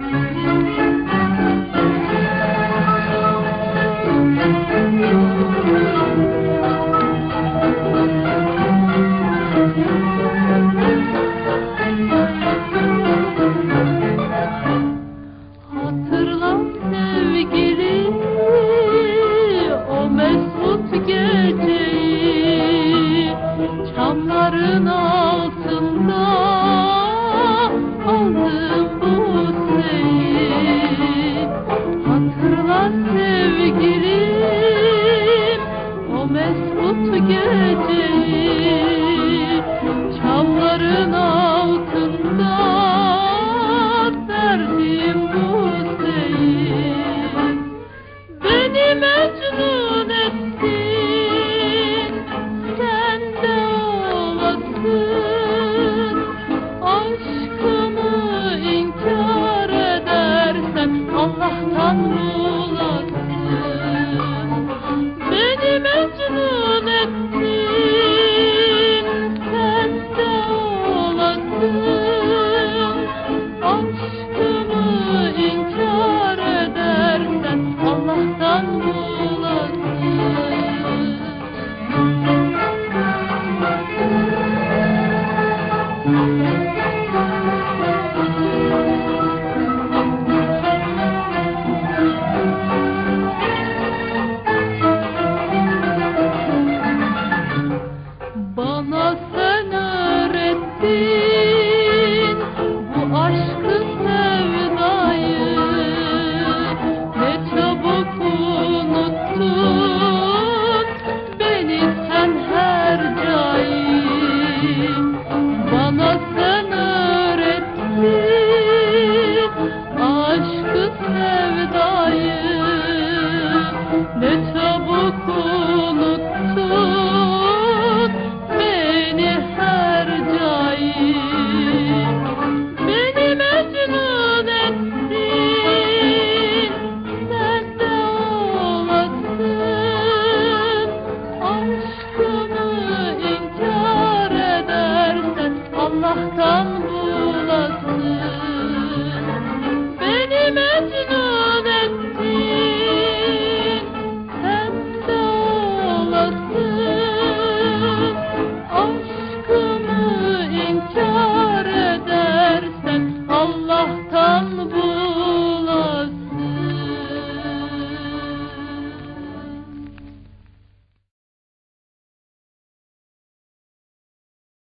Hatırla Hatırla sevgilim o mesut geceyi Çamların altında derdim bu seyin Beni mecnun on me. Bana sen öğrettin bu aşkı sevdayı. Ne çabuk unuttun beni sen her cayı Bana sen öğrettin aşkı sevdayı. Ne çabuk unuttun the blue.